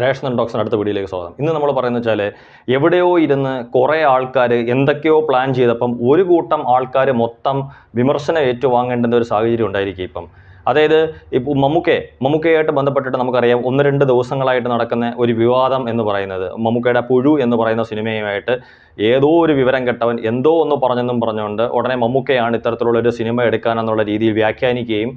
Ration അൺഡോക്സിന് അടുത്ത വീഡിയോയിലേക്ക് സ്വാഗതം. ഇന്ന് നമ്മൾ പറയുന്നത് വെച്ചാൽ എവിടെയോ ഇരുന്ന് കുറേ ആൾക്കാർ എന്തൊക്കെയോ പ്ലാൻ ചെയ്തപ്പം ഒരു കൂട്ടം ആൾക്കാർ മൊത്തം വിമർശനം ഏറ്റുവാങ്ങേണ്ടുന്ന ഒരു സാഹചര്യം ഉണ്ടായിരിക്കും ഇപ്പം. അതായത് ഇപ്പോൾ മമ്മൂക്കെ മമ്മൂക്കയായിട്ട് ബന്ധപ്പെട്ടിട്ട് നമുക്കറിയാം ഒന്ന് രണ്ട് ദിവസങ്ങളായിട്ട് നടക്കുന്ന ഒരു വിവാദം എന്ന് പറയുന്നത്. മമ്മൂക്കയുടെ പുഴു എന്ന് പറയുന്ന സിനിമയുമായിട്ട് ഏതോ ഒരു വിവരം കെട്ടവൻ എന്തോ ഒന്ന് പറഞ്ഞെന്നും പറഞ്ഞുകൊണ്ട് ഉടനെ മമ്മൂക്കയാണ് ഇത്തരത്തിലുള്ള ഒരു സിനിമ എടുക്കാനെന്നുള്ള രീതിയിൽ വ്യാഖ്യാനിക്കുകയും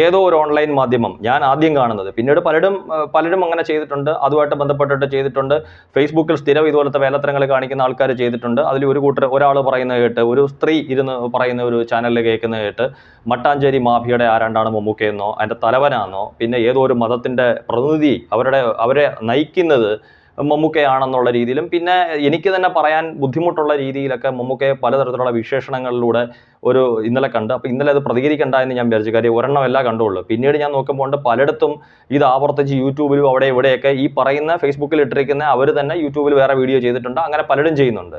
ഏതോ ഒരു ഓൺലൈൻ മാധ്യമം ഞാൻ ആദ്യം കാണുന്നത്. പിന്നീട് പലരും പലരും അങ്ങനെ ചെയ്തിട്ടുണ്ട്. അതുമായിട്ട് ബന്ധപ്പെട്ടിട്ട് ചെയ്തിട്ടുണ്ട്. ഫേസ്ബുക്കിൽ സ്ഥിരം ഇതുപോലത്തെ വേലത്തരങ്ങൾ കാണിക്കുന്ന ആൾക്കാർ ചെയ്തിട്ടുണ്ട്. അതിൽ ഒരു കൂട്ടർ ഒരാൾ പറയുന്നത് കേട്ട് ഒരു സ്ത്രീ ഇരുന്ന് പറയുന്ന ഒരു ചാനലിൽ കേൾക്കുന്നത് കേട്ട് മട്ടാഞ്ചേരി മാഫിയുടെ ആരാണ്ടാണ് മമ്മൂക്കയെന്നോ അതിന്റെ തലവനാണെന്നോ പിന്നെ ഏതോ ഒരു മതത്തിന്റെ പ്രതിനിധി അവരുടെ അവരെ നയിക്കുന്നത് മമ്മൂക്കയാണെന്നുള്ള രീതിയിലും. പിന്നെ എനിക്ക് തന്നെ പറയാൻ ബുദ്ധിമുട്ടുള്ള രീതിയിലൊക്കെ മമ്മൂക്കയെ പലതരത്തിലുള്ള വിശേഷണങ്ങളിലൂടെ ഒരു ഇന്നലെ കണ്ട്. അപ്പോൾ ഇന്നലെ അത് പ്രതികരിക്കണ്ട എന്ന് ഞാൻ വിചാരിച്ചു. കാര്യം ഒരെണ്ണമല്ല കണ്ടുള്ളൂ. പിന്നീട് ഞാൻ നോക്കുമ്പോൾ പലയിടത്തും ഇത് ആവർത്തിച്ച് യൂട്യൂബിലും അവിടെ ഇവിടെയൊക്കെ ഈ പറയുന്ന ഫേസ്ബുക്കിൽ ഇട്ടിരിക്കുന്ന അവർ തന്നെ യൂട്യൂബിൽ വേറെ വീഡിയോ ചെയ്തിട്ടുണ്ട്. അങ്ങനെ പലരും ചെയ്യുന്നുണ്ട്.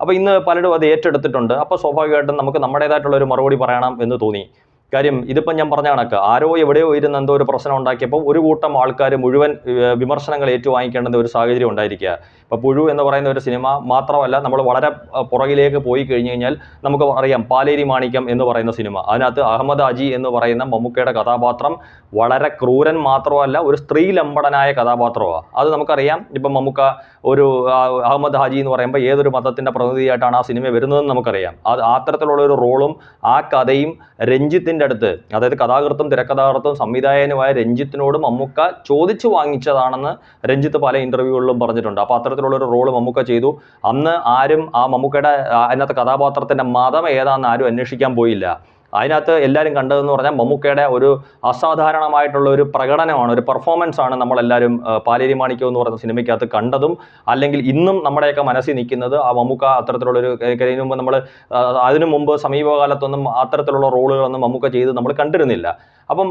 അപ്പോൾ ഇന്ന് പലരും അത് ഏറ്റെടുത്തിട്ടുണ്ട്. അപ്പോൾ സ്വാഭാവികമായിട്ടും നമുക്ക് നമ്മുടേതായിട്ടുള്ള ഒരു മറുപടി പറയണം എന്ന് തോന്നി. കാര്യം ഇതിപ്പം ഞാൻ പറഞ്ഞ കണക്ക്. ആരോ എവിടെയോ ഇരുന്ന് എന്തോ ഒരു പ്രശ്നം ഉണ്ടാക്കിയപ്പോൾ ഒരു കൂട്ടം ആൾക്കാർ മുഴുവൻ വിമർശനങ്ങൾ ഏറ്റുവാങ്ങിക്കേണ്ടുന്ന ഒരു സാഹചര്യം ഉണ്ടായിരിക്കുക. ഇപ്പോൾ പുഴു എന്ന് പറയുന്ന ഒരു സിനിമ മാത്രമല്ല നമ്മൾ വളരെ പുറകിലേക്ക് പോയി കഴിഞ്ഞു കഴിഞ്ഞാൽ നമുക്ക് അറിയാം പാലേരി മാണിക്യം എന്ന് പറയുന്ന സിനിമ. അതിനകത്ത് അഹമ്മദ് അജി എന്ന് പറയുന്ന മമ്മൂക്കയുടെ കഥാപാത്രം വളരെ ക്രൂരൻ മാത്രമല്ല ഒരു സ്ത്രീ ലംബടനായ കഥാപാത്രമാണ് അത് നമുക്കറിയാം ഇപ്പം മമ്മൂക്ക ഒരു അഹമ്മദ് ഹാജി എന്ന് പറയുമ്പോൾ ഏതൊരു മതത്തിന്റെ പ്രതിനിധിയായിട്ടാണ് ആ സിനിമ വരുന്നതെന്ന് നമുക്കറിയാം. അത് അത്തരത്തിലുള്ള ഒരു റോളും ആ കഥയും രഞ്ജിത്തിന്റെ അടുത്ത് അതായത് കഥാകൃത്തും തിരക്കഥാകൃത്തും സംവിധായകനുമായ രഞ്ജിത്തിനോട് മമ്മൂക്ക ചോദിച്ചു വാങ്ങിച്ചതാണെന്ന് രഞ്ജിത്ത് പല ഇന്റർവ്യൂകളിലും പറഞ്ഞിട്ടുണ്ട്. അപ്പോൾ അത്തരത്തിലുള്ള ഒരു റോൾ മമ്മൂക്ക ചെയ്തു. അന്ന് ആരും ആ മമ്മൂക്കയുടെ അതിനകത്ത് കഥാപാത്രത്തിന്റെ മതം ഏതാണെന്ന് ആരും അന്വേഷിക്കാൻ പോയില്ല. അതിനകത്ത് എല്ലാവരും കണ്ടതെന്ന് പറഞ്ഞാൽ മമ്മൂക്കയുടെ ഒരു അസാധാരണമായിട്ടുള്ള ഒരു പ്രകടനമാണ് ഒരു പെർഫോമൻസ് ആണ് നമ്മളെല്ലാവരും പാലേരി മാണിക്യം എന്ന് പറയുന്ന സിനിമയ്ക്കകത്ത് കണ്ടതും. അല്ലെങ്കിൽ ഇന്നും നമ്മുടെയൊക്കെ മനസ്സിൽ നിൽക്കുന്നത് ആ മമ്മൂക്ക അത്തരത്തിലുള്ളൊരു കഴിഞ്ഞ മുമ്പ് നമ്മൾ അതിനു മുമ്പ് സമീപകാലത്തൊന്നും അത്തരത്തിലുള്ള റോളുകളൊന്നും മമ്മൂക്ക ചെയ്ത് നമ്മൾ കണ്ടിരുന്നില്ല. അപ്പം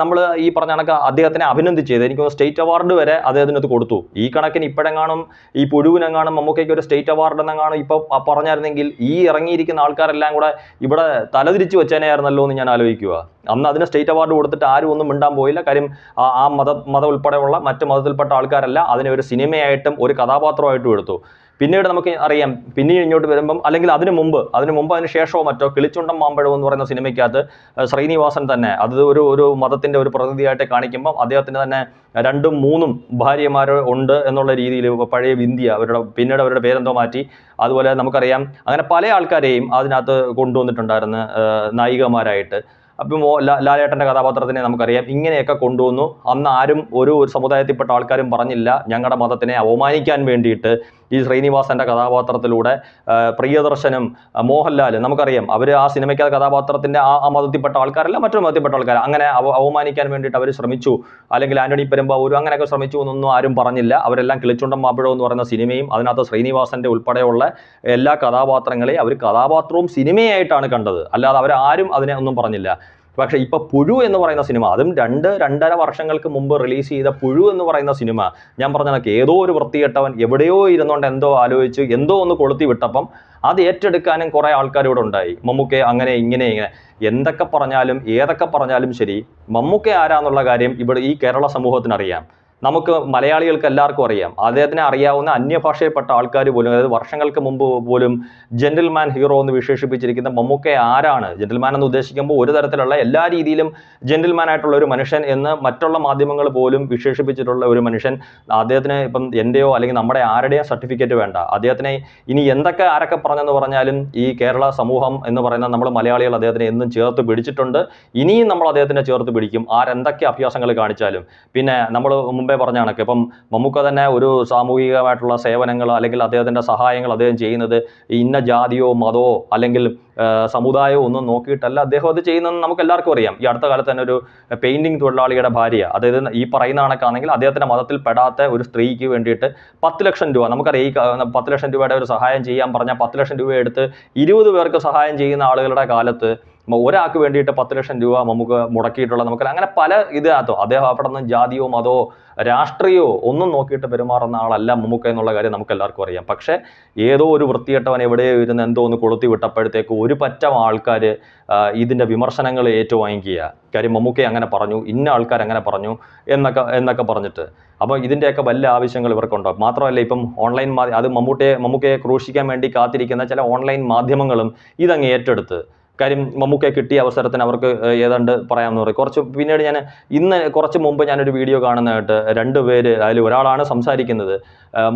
നമ്മൾ ഈ പറഞ്ഞ കണക്ക് അദ്ദേഹത്തിനെ അഭിനന്ദിച്ചത്. എനിക്ക് സ്റ്റേറ്റ് അവാർഡ് വരെ അദ്ദേഹത്തിനകത്ത് കൊടുത്തു. ഈ കണക്കിന് ഇപ്പോഴെങ്ങാനും ഈ പുഴുവിനെങ്ങാനും മമ്മൂക്കയ്ക്ക് ഒരു സ്റ്റേറ്റ് അവാർഡ് എന്നെങ്ങാനും ഇപ്പോൾ പറഞ്ഞായിരുന്നെങ്കിൽ ഈ ഇറങ്ങിയിരിക്കുന്ന ആൾക്കാരെല്ലാം കൂടെ ഇവിടെ തലതിരിച്ച് വെച്ചേനെയായിരുന്നല്ലോ എന്ന് ഞാൻ ആലോചിക്കുക അന്ന് അതിന് സ്റ്റേറ്റ് അവാർഡ് കൊടുത്തിട്ട് ആരും ഒന്നും മിണ്ടാൻ പോയില്ല. കാര്യം ആ- മത മതം ഉൾപ്പെടെയുള്ള മറ്റ് മതത്തിൽപ്പെട്ട ആൾക്കാരല്ല അതിനെ ഒരു സിനിമയായിട്ടും ഒരു കഥാപാത്രമായിട്ടും എടുത്തു. പിന്നീട് നമുക്ക് അറിയാം പിന്നീട് ഇങ്ങോട്ട് വരുമ്പം അല്ലെങ്കിൽ അതിന് മുമ്പ് അതിന് മുമ്പ് അതിന് ശേഷമോ മറ്റോ കിളിച്ചുണ്ടം മാമ്പഴം എന്ന് പറയുന്ന സിനിമയ്ക്കകത്ത് ശ്രീനിവാസൻ തന്നെ അത് ഒരു ഒരു മതത്തിന്റെ ഒരു പ്രതിനിധിയായിട്ട് കാണിക്കുമ്പം അദ്ദേഹത്തിന് തന്നെ രണ്ടും മൂന്നും ഭാര്യമാർ ഉണ്ട് എന്നുള്ള രീതിയിൽ പഴയ വിന്ധ്യ അവരുടെ പിന്നീട് അവരുടെ പേരെന്തോ മാറ്റി. അതുപോലെ നമുക്കറിയാം അങ്ങനെ പല ആൾക്കാരെയും അതിനകത്ത് കൊണ്ടുവന്നിട്ടുണ്ടായിരുന്നു നായികമാരായിട്ട്. അപ്പം ലാലേട്ടന്റെ ലാ- ലാലേട്ടന്റെ കഥാപാത്രത്തിനെ നമുക്കറിയാം. ഇങ്ങനെയൊക്കെ കൊണ്ടുവന്നു. അന്ന് ആരും ഒരു സമുദായത്തിൽപ്പെട്ട ആൾക്കാരും പറഞ്ഞില്ല. ഞങ്ങളുടെ മതത്തിനെ അവമാനിക്കാൻ വേണ്ടിയിട്ട് ഈ ശ്രീനിവാസന്റെ കഥാപാത്രത്തിലൂടെ പ്രിയദർശനും മോഹൻലാൽ നമുക്കറിയാം അവർ ആ സിനിമയ്ക്ക് കഥാപാത്രത്തിന്റെ ആ മതത്തിൽപ്പെട്ട ആൾക്കാരല്ല മറ്റൊരു മതത്തിൽപ്പെട്ട ആൾക്കാർ അങ്ങനെ അവ അവമാനിക്കാൻ വേണ്ടിയിട്ട് അവർ ശ്രമിച്ചു. അല്ലെങ്കിൽ ആന്റണി പെരുമ്പാവൂരും അങ്ങനെയൊക്കെ ശ്രമിച്ചു എന്നൊന്നും ആരും പറഞ്ഞില്ല. അവരെല്ലാം കിളിച്ചുണ്ടം മാപ്പിഴോ എന്ന് പറയുന്ന സിനിമയും അതിനകത്ത് ശ്രീനിവാസന്റെ ഉൾപ്പെടെയുള്ള എല്ലാ കഥാപാത്രങ്ങളെയും അവർ കഥാപാത്രവും സിനിമയായിട്ടാണ് കണ്ടത്. അല്ലാതെ അവരാരും അതിനെ ഒന്നും പറഞ്ഞില്ല. പക്ഷേ ഇപ്പൊ പുഴു എന്ന് പറയുന്ന സിനിമ അതും രണ്ട് രണ്ടര വർഷങ്ങൾക്ക് മുമ്പ് റിലീസ് ചെയ്ത പുഴു എന്ന് പറയുന്ന സിനിമ ഞാൻ പറഞ്ഞ കണക്ക് ഏതോ ഒരു വൃത്തികെട്ടവൻ എവിടെയോ ഇരുന്നുകൊണ്ട് എന്തോ ആലോചിച്ച് എന്തോ ഒന്ന് കൊളുത്തി വിട്ടപ്പം അത് ഏറ്റെടുക്കാനും കുറേ ആൾക്കാർ ഇവിടെ ഉണ്ടായി. മമ്മൂക്കെ അങ്ങനെ ഇങ്ങനെ ഇങ്ങനെ. എന്തൊക്കെ പറഞ്ഞാലും ഏതൊക്കെ പറഞ്ഞാലും ശരി മമ്മൂക്കെ ആരാന്നുള്ള കാര്യം ഇവിടെ ഈ കേരള സമൂഹത്തിന് അറിയാം. നമുക്ക് മലയാളികൾക്ക് എല്ലാവർക്കും അറിയാം. അദ്ദേഹത്തിനെ അറിയാവുന്ന അന്യഭാഷയിൽപ്പെട്ട ആൾക്കാർ പോലും അതായത് വർഷങ്ങൾക്ക് മുമ്പ് പോലും ജെന്റിൽമാൻ ഹീറോ എന്ന് വിശേഷിപ്പിച്ചിരിക്കുന്ന മമ്മൂക്കെ ആരാണ്? ജെന്റിൽമാൻ എന്ന് ഉദ്ദേശിക്കുമ്പോൾ ഒരു തരത്തിലുള്ള എല്ലാ രീതിയിലും ജെന്റിൽമാൻ ആയിട്ടുള്ള ഒരു മനുഷ്യൻ എന്ന് മറ്റുള്ള മാധ്യമങ്ങൾ പോലും വിശേഷിപ്പിച്ചിട്ടുള്ള ഒരു മനുഷ്യൻ. അദ്ദേഹത്തിന് ഇപ്പം എന്റെയോ അല്ലെങ്കിൽ നമ്മുടെ ആരുടെയോ സർട്ടിഫിക്കറ്റ് വേണ്ട. അദ്ദേഹത്തിനെ ഇനി എന്തൊക്കെ ആരൊക്കെ പറഞ്ഞെന്ന് പറഞ്ഞാലും ഈ കേരള സമൂഹം എന്ന് പറയുന്ന നമ്മൾ മലയാളികൾ അദ്ദേഹത്തിനെ എന്നും ചേർത്ത് പിടിച്ചിട്ടുണ്ട്. ഇനിയും നമ്മൾ അദ്ദേഹത്തിനെ ചേർത്ത് പിടിക്കും. ആരെന്തൊക്കെ അഭ്യാസങ്ങൾ കാണിച്ചാലും. പിന്നെ നമ്മൾ മുമ്പേ പറഞ്ഞ കണക്ക്. ഇപ്പം മമ്മൂക്ക തന്നെ ഒരു സാമൂഹികമായിട്ടുള്ള സേവനങ്ങൾ അല്ലെങ്കിൽ അദ്ദേഹത്തിന്റെ സഹായങ്ങൾ അദ്ദേഹം ചെയ്യുന്നത് ഇന്ന ജാതിയോ മതമോ അല്ലെങ്കിൽ സമുദായമോ ഒന്നും നോക്കിയിട്ടല്ല അദ്ദേഹം അത് ചെയ്യുന്നതെന്ന് നമുക്ക് എല്ലാവർക്കും അറിയാം. ഈ അടുത്ത കാലത്ത് തന്നെ ഒരു പെയിന്റിംഗ് തൊഴിലാളിയുടെ ഭാര്യ അതായത് ഈ പറയുന്ന കണക്കാണെങ്കിൽ അദ്ദേഹത്തിന്റെ മതത്തിൽ പെടാത്ത ഒരു സ്ത്രീക്ക് വേണ്ടിയിട്ട് പത്ത് ലക്ഷം രൂപ നമുക്കറിയാം ഈ പത്ത് ലക്ഷം രൂപയുടെ ഒരു സഹായം ചെയ്യാൻ പറഞ്ഞാൽ പത്ത് ലക്ഷം രൂപ എടുത്ത് ഇരുപത് പേർക്ക് സഹായം ചെയ്യുന്ന ആളുകളുടെ കാലത്ത് ഒരാൾക്ക് വേണ്ടിയിട്ട് പത്ത് ലക്ഷം രൂപ നമുക്ക് മുടക്കിയിട്ടുള്ള നമുക്ക് അങ്ങനെ പല ഇതിനകത്തോ അദ്ദേഹം അവിടെ നിന്ന് ജാതിയോ മതോ രാഷ്ട്രീയമോ ഒന്നും നോക്കിയിട്ട് പെരുമാറുന്ന ആളല്ല മമ്മൂക്ക എന്നുള്ള കാര്യം നമുക്ക് എല്ലാവർക്കും അറിയാം. പക്ഷേ ഏതോ ഒരു വൃത്തികെട്ടവൻ എവിടെയോ ഇരുന്ന് എന്തോ ഒന്ന് കൊളുത്തി വിട്ടപ്പോഴത്തേക്ക് ഒരു പറ്റം ആൾക്കാർ ഇതിന്റെ വിമർശനങ്ങൾ ഏറ്റുവാങ്ങിക്കുക. കാര്യം മമ്മൂക്കയെ അങ്ങനെ പറഞ്ഞു ഇന്ന ആൾക്കാർ അങ്ങനെ പറഞ്ഞു എന്നൊക്കെ എന്നൊക്കെ പറഞ്ഞിട്ട്. അപ്പോൾ ഇതിന്റെയൊക്കെ വലിയ ആവശ്യങ്ങൾ ഇവർക്കുണ്ടോ? മാത്രമല്ല ഇപ്പം ഓൺലൈൻ മാധ്യ അത് മമ്മൂട്ടിയെ മമ്മൂക്കയെ ക്രൂശിക്കാൻ വേണ്ടി കാത്തിരിക്കുന്ന ചില ഓൺലൈൻ മാധ്യമങ്ങളും ഇതങ്ങ് ഏറ്റെടുത്ത്. കാര്യം മമ്മൂക്കെ കിട്ടിയ അവസരത്തിന് അവർക്ക് ഏതാണ്ട് പറയാമെന്ന് പറയും. കുറച്ച് പിന്നീട് ഞാൻ ഇന്ന് കുറച്ച് മുമ്പ് ഞാനൊരു വീഡിയോ കാണുന്നതായിട്ട് രണ്ട് പേര് അതിൽ ഒരാളാണ് സംസാരിക്കുന്നത്.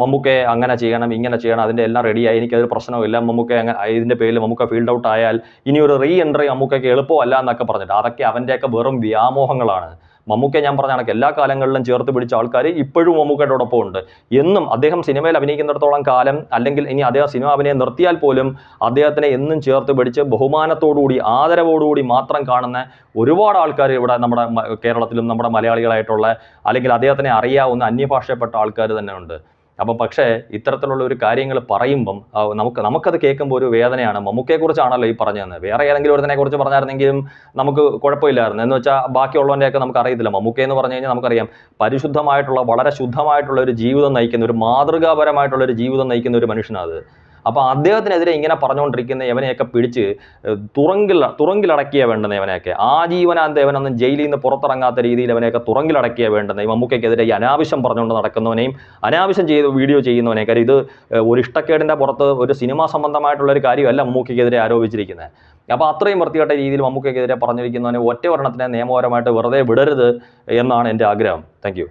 മമ്മൂക്കെ അങ്ങനെ ചെയ്യണം ഇങ്ങനെ ചെയ്യണം അതിന്റെ എല്ലാം റെഡിയായി എനിക്കതൊരു പ്രശ്നമില്ല മമ്മൂക്കെ അങ്ങനെ ഇതിന്റെ പേരിൽ മമ്മൂക്ക ഫീൽഡ് ഔട്ട് ആയാൽ ഇനി ഒരു റീ എൻട്രി മമ്മൂക്കയ്ക്ക് എളുപ്പമല്ല എന്നൊക്കെ പറഞ്ഞിട്ട് അതൊക്കെ അവന്റെയൊക്കെ വെറും വ്യാമോഹങ്ങളാണ്. മമ്മൂക്കെ ഞാൻ പറഞ്ഞ കണക്ക് എല്ലാ കാലങ്ങളിലും ചേർത്ത് പിടിച്ച ആൾക്കാർ ഇപ്പോഴും മമ്മൂക്കയുടെ ഉണ്ട്. എന്നും അദ്ദേഹം സിനിമയിൽ അഭിനയിക്കുന്നിടത്തോളം കാലം അല്ലെങ്കിൽ ഇനി അദ്ദേഹം സിനിമ അഭിനയം നിർത്തിയാൽ പോലും അദ്ദേഹത്തിനെ എന്നും ചേർത്ത് പിടിച്ച് ബഹുമാനത്തോടുകൂടി ആദരവോടുകൂടി മാത്രം കാണുന്ന ഒരുപാട് ആൾക്കാർ ഇവിടെ നമ്മുടെ കേരളത്തിലും നമ്മുടെ മലയാളികളായിട്ടുള്ള അല്ലെങ്കിൽ അദ്ദേഹത്തിനെ അറിയാവുന്ന അന്യഭാഷയപ്പെട്ട ആൾക്കാർ തന്നെ ഉണ്ട്. അപ്പോൾ പക്ഷേ ഇത്തരത്തിലുള്ള ഒരു കാര്യങ്ങൾ പറയുമ്പം നമുക്ക് നമുക്കത് കേൾക്കുമ്പോൾ ഒരു വേദനയാണ്. മമ്മൂക്കയെക്കുറിച്ചാണല്ലോ ഈ പറഞ്ഞതെന്ന്. വേറെ ഏതെങ്കിലും ഒരുത്തിനെ കുറിച്ച് പറഞ്ഞായിരുന്നെങ്കിലും നമുക്ക് കുഴപ്പമില്ലായിരുന്നു. എന്ന് വെച്ചാൽ ബാക്കിയുള്ളവന്റെയൊക്കെ നമുക്ക് അറിയത്തില്ല. മമ്മൂക്ക എന്ന് പറഞ്ഞു കഴിഞ്ഞാൽ നമുക്കറിയാം പരിശുദ്ധമായിട്ടുള്ള വളരെ ശുദ്ധമായിട്ടുള്ള ഒരു ജീവിതം നയിക്കുന്ന ഒരു മാതൃകാപരമായിട്ടുള്ള ഒരു ജീവിതം നയിക്കുന്ന ഒരു മനുഷ്യനാണ് അത്. അപ്പോൾ അദ്ദേഹത്തിനെതിരെ ഇങ്ങനെ പറഞ്ഞുകൊണ്ടിരിക്കുന്ന യവനെയൊക്കെ പിടിച്ച് തുറങ്കിൽ തുറങ്കിലടക്കിയ വേണ്ടുന്ന ഇവനെയൊക്കെ ആജീവനാന്ത ഇവനൊന്നും ജയിലിൽ നിന്ന് പുറത്തിറങ്ങാത്ത രീതിയിൽ അവനെയൊക്കെ തുറങ്കിലടക്കിയ വേണ്ടുന്ന ഈ ഈ അനാവശ്യം പറഞ്ഞുകൊണ്ട് നടക്കുന്നവനെയും അനാവശ്യം ചെയ്ത് വീഡിയോ ചെയ്യുന്നവനെ കാര്യം ഇത് ഒരു ഇഷ്ടക്കേടിന്റെ പുറത്ത് ഒരു സിനിമാ സംബന്ധമായിട്ടുള്ള ഒരു കാര്യമല്ല മമ്മൂക്കയ്ക്കെതിരെ ആരോപിച്ചിരിക്കുന്നത് അപ്പോൾ അത്രയും വൃത്തികെട്ട രീതിയിൽ മമ്മൂക്കയ്ക്കെതിരെ പറഞ്ഞിരിക്കുന്നവനെ ഒറ്റ ഒരെണ്ണത്തിനെ നിയമപരമായിട്ട് വെറുതെ വിടരുത് എന്നാണ് എന്റെ ആഗ്രഹം. താങ്ക്